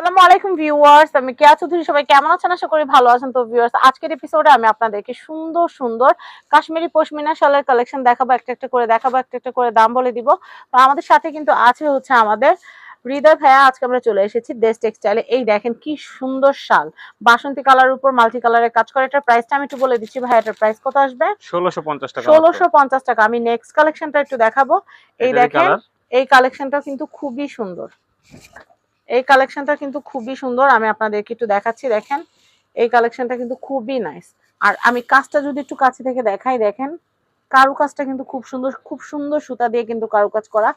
আসসালামু আলাইকুম ভিউয়ার্স আমি কেয়া চৌধুরী সবাই কেমন আছেন? আশা করি ভালো আছেন। তো ভিউয়ার্স আজকের এপিসোডে আমি আপনাদেরকে সুন্দর সুন্দর কাশ্মীরি পশমিনা শালের কালেকশন দেখাবো একটা একটা করে দেখাবো একটা একটা করে দাম বলে দিব। তো আমাদের সাথে কিন্তু আছে হচ্ছে আমাদের হৃদয় ভাইয়া। আজকে আমরা চলে এসেছি দেশ টেক্সটাইলে এই দেখেন কি সুন্দর শাল। বাসন্তী কালার উপর মাল্টি কালারের কাজ করে। এটার প্রাইসটা আমি একটু বলে দিচ্ছি ভাই এটার প্রাইস কত আসবে? ষোলোশো পঞ্চাশ টাকা ষোলোশো পঞ্চাশ টাকা। আমি নেক্সট কালেকশনটা একটু দেখাবো। এই দেখেন? এই কালেকশনটা কিন্তু খুবই সুন্দর। এই কালেকশনটা কিন্তু খুবই সুন্দর আমি আপনাদেরকে একটু দেখাচ্ছি দেখেন। এই কালেকশনটা কিন্তু খুবই নাইস আর আমি কাজটা যদি একটু কাছে থেকে দেখাই দেখেন কারু কাজটা কিন্তু খুব সুন্দর খুব সুন্দর সুতা দিয়ে কিন্তু কারু কাজ করা।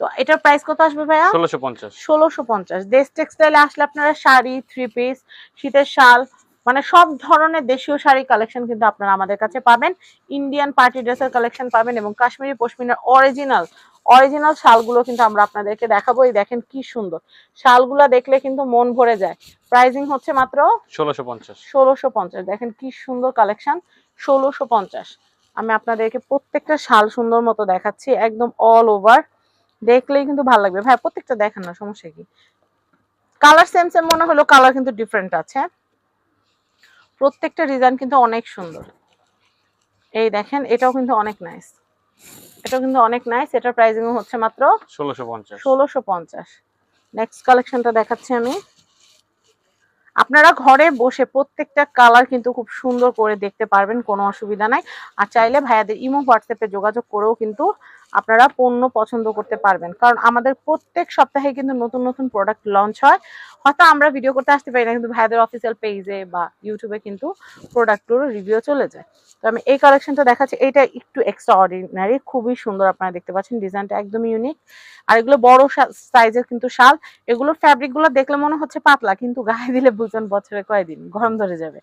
তো এটার প্রাইস কত আসবে ভাইয়া? ষোলোশো পঞ্চাশ। ষোলোশো পঞ্চাশ। দেশ টেক্সটাইলে আসলে আপনারা শাড়ি থ্রি পিস শীতের শাল মানে সব ধরনের দেশীয় শাড়ি কালেকশন কিন্তু আপনারা আমাদের কাছে পাবেন। ইন্ডিয়ান পার্টি ড্রেসের কালেকশন পাবেন এবং কাশ্মীরি পশমিনার অরিজিনাল অরিজিনাল শালগুলো কিন্তু আমরা আপনাদেরকে দেখাবো। এই দেখেন কি সুন্দর। শালগুলো দেখলে কিন্তু মন ভরে যায়। প্রাইজিং হচ্ছে মাত্র ষোলোশো পঞ্চাশ। ষোলোশো পঞ্চাশ। দেখেন কি সুন্দর কালেকশন ষোলোশো পঞ্চাশ। আমি আপনাদেরকে প্রত্যেকটা শাল সুন্দর মতো দেখাচ্ছি একদম অল ওভার দেখলেই কিন্তু ভালো লাগবে। ভাই প্রত্যেকটা দেখেন না সমস্যা কি? কালার সেম সেম মনে হলো কালার কিন্তু ডিফারেন্ট আছে। প্রত্যেকটা ডিজাইন কিন্তু অনেক সুন্দর। এই দেখেন এটাও কিন্তু অনেক নাইস এটাও কিন্তু অনেক নাইস এটার প্রাইসিং হচ্ছে মাত্র ষোলোশো পঞ্চাশ। ষোলোশো পঞ্চাশ। নেক্সট কালেকশনটা দেখাচ্ছি আমি। আপনারা ঘরে বসে প্রত্যেকটা কালার কিন্তু খুব সুন্দর করে দেখতে পারবেন কোনো অসুবিধা নাই। আর চাইলে ভাইয়াদের ইমো হোয়াটসঅ্যাপে যোগাযোগ করেও কিন্তু আপনারা পণ্য পছন্দ করতে পারবেন। কারণ আমাদের প্রত্যেক সপ্তাহে কিন্তু নতুন নতুন প্রোডাক্ট লঞ্চ হয়। হয়তো আমরা ভিডিও করতে আসতে পারি না, কিন্তু ভাইয়াদের অফিসিয়াল পেজে বা ইউটিউবে কিন্তু প্রোডাক্টগুলো রিভিউ চলে যায়। তো আমি এই কালেকশনটা দেখাচ্ছি। এটা একটু এক্সট্রা অর্ডিনারি খুবই সুন্দর আপনারা দেখতে পাচ্ছেন। ডিজাইনটা একদম ইউনিক আর এগুলো বড় সাইজের কিন্তু শাল। এগুলোর ফ্যাব্রিকগুলো দেখলে মনে হচ্ছে পাতলা, কিন্তু গায়ে দিলে বুঝবেন বছরে কয়দিন, গরম ধরে যাবে।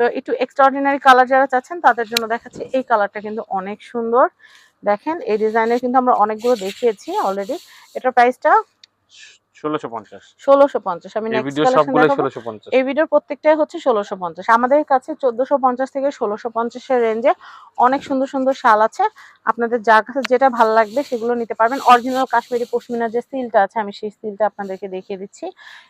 তো একটু এক্সট্রাঅর্ডিনারি কালার যারা চাচ্ছেন, তাদের জন্য দেখাচ্ছি। এই কালারটা কিন্তু অনেক সুন্দর। দেখেন এই ডিজাইনের কিন্তু আমরা অনেকগুলো দেখিয়েছি অলরেডি এটার প্রাইসটা ষোলোশো এই ভিডিওর প্রত্যেকটাই হচ্ছে পঞ্চাশ। আমাদের কাছে চোদ্দশো পঞ্চাশ থেকে পঞ্চাশের রেঞ্জে অনেক সুন্দর সুন্দর শাল আছে। আপনাদের যার কাছে যেটা ভালো লাগবে সেগুলো নিতে পারবেন। অরিজিনাল কাশ্মীরি পশমিনা যে সিলটা আছে আমি সেই সিলটা আপনাদেরকে দেখিয়ে দিচ্ছি।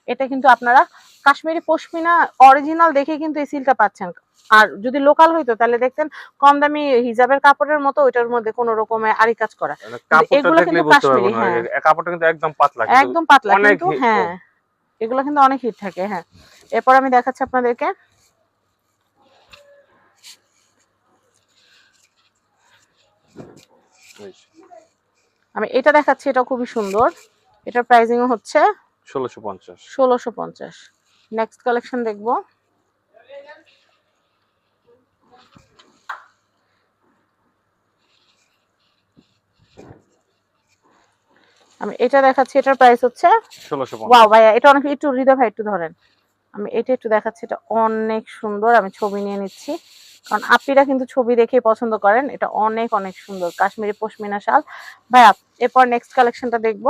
এটা কিন্তু আপনারা কাশ্মীরি পশমিনা অরিজিনাল দেখে কিন্তু এই সিলটা পাচ্ছেন। আর যদি লোকাল হইতো তাহলে দেখতেন কম দামি হিজাবের কাপড়ের মতো ওইটার মধ্যে কোনো রকমের আরি কাজ করা। এগুলো কিন্তু কাশ্মীরি, হ্যাঁ। কাপড়টা কিন্তু একদম পাতলা একদম পাতলা কিন্তু হ্যাঁ। এগুলো কিন্তু অনেক হিট থাকে হ্যাঁ। এরপর আমি দেখাচ্ছি আপনাদেরকে। আমি এটা দেখাচ্ছি এটা খুবই সুন্দর। এটার প্রাইসিং হচ্ছে ষোলোশো পঞ্চাশ। ষোলোশো পঞ্চাশ। নেক্সট কালেকশন দেখব। আমি এটা দেখাচ্ছি এটার প্রাইস হচ্ছে ওয়াও ভাইয়া এটা অনেক একটু হৃদয় ভাই একটু ধরেন। আমি এটা একটু দেখাচ্ছি এটা অনেক সুন্দর আমি ছবি নিয়ে নিচ্ছি। কারণ আপিরা কিন্তু ছবি দেখে পছন্দ করেন এটা অনেক অনেক সুন্দর। কাশ্মীরি পশমিনা শাল। ভাইয়া এরপর নেক্সট কালেকশনটা দেখব।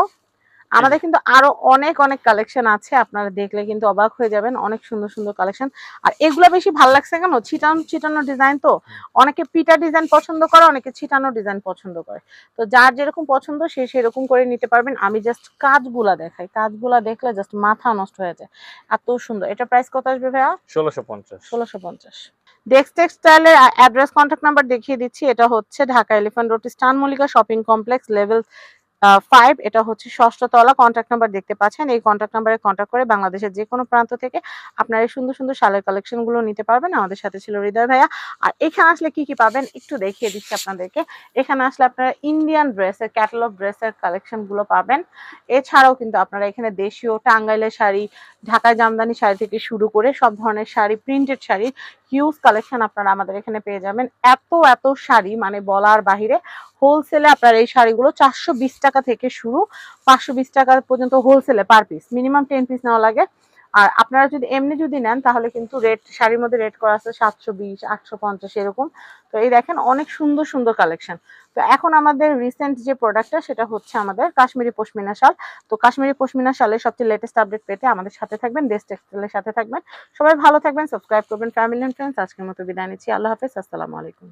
আমাদের কিন্তু আরও অনেক অনেক কালেকশন আছে আপনারা দেখলে কিন্তু অবাক হয়ে যাবেন অনেক সুন্দর সুন্দর কালেকশন আর এগুলো বেশি ভালো লাগছে কেন? ছিটানো ছিটানো ডিজাইন তো অনেকে পিটা ডিজাইন পছন্দ করে অনেকে ছিটানো ডিজাইন পছন্দ করে। তো যার যেরকম পছন্দ সে সেরকম করে নিতে পারবেন। আমি জাস্ট কাজগুলা দেখাই। কাজগুলা দেখলে জাস্ট মাথা নষ্ট হয়ে যায়। এত সুন্দর। এটা প্রাইস কত আসবে ভাইয়া? ষোলোশো পঞ্চাশ। ষোলোশো পঞ্চাশ। ডেক্স টেক্সটাইলের অ্যাড্রেস কন্ট্যাক্ট নাম্বার দেখিয়ে দিচ্ছি। এটা হচ্ছে ঢাকা এলিফ্যান্ট রোড স্টান Mallika shopping complex level five এটা হচ্ছে ষষ্ঠ তলা কন্ট্যাক্ট নাম্বার দেখতে পাচ্ছেন। এই কন্ট্যাক্ট নাম্বারে কন্ট্যাক্ট করে বাংলাদেশের যে কোনো প্রান্ত থেকে আপনারা এই সুন্দর সুন্দর শালের কালেকশনগুলো নিতে পারবেন। আমাদের সাথে ছিল হৃদয় ভাইয়া। আর এখানে আসলে কি কি পাবেন একটু দেখিয়ে দিচ্ছি আপনাদেরকে। এখানে আসলে আপনারা ইন্ডিয়ান ড্রেসের ক্যাটালগ ড্রেসের কালেকশনগুলো পাবেন। এছাড়াও কিন্তু আপনারা এখানে দেশীয় টাঙ্গাইলের শাড়ি ঢাকায় জামদানি শাড়ি থেকে শুরু করে সব ধরনের sari printed sari huge collection আপনারা আমাদের এখানে পেয়ে যাবেন। এত এত শাড়ি মানে বলার বাহিরে হোলসেলে আপনার এই শাড়িগুলো চারশো বিশ টাকা থেকে শুরু, পাঁচশো বিশ টাকা পর্যন্ত হোলসেলে per piece minimum ten piece নেওয়া লাগে। আর আপনারা যদি এমনি যদি নেন, তাহলে কিন্তু রেট, শাড়ির মধ্যে রেট করা আছে সাতশো বিশ, আটশো পঞ্চাশ, এরকম। তো এই দেখেন, অনেক সুন্দর সুন্দর কালেকশন তো এখন আমাদের রিসেন্ট যে প্রোডাক্টটা সেটা হচ্ছে আমাদের কাশ্মীরি পশমিনা শাল। তো কাশ্মীরি পশমিনা শালের সবচেয়ে লেটেস্ট আপডেট পেতে আমাদের সাথে থাকবেন দেশ টেক্সটাইলের সাথে থাকবেন। সবাই ভালো থাকবেন সাবস্ক্রাইব করবেন ফ্যামিলি এন্ড ফ্রেন্ডস আজকের মতো বিদায় নিচ্ছি। আল্লাহ হাফেজ, আসসালামু আলাইকুম।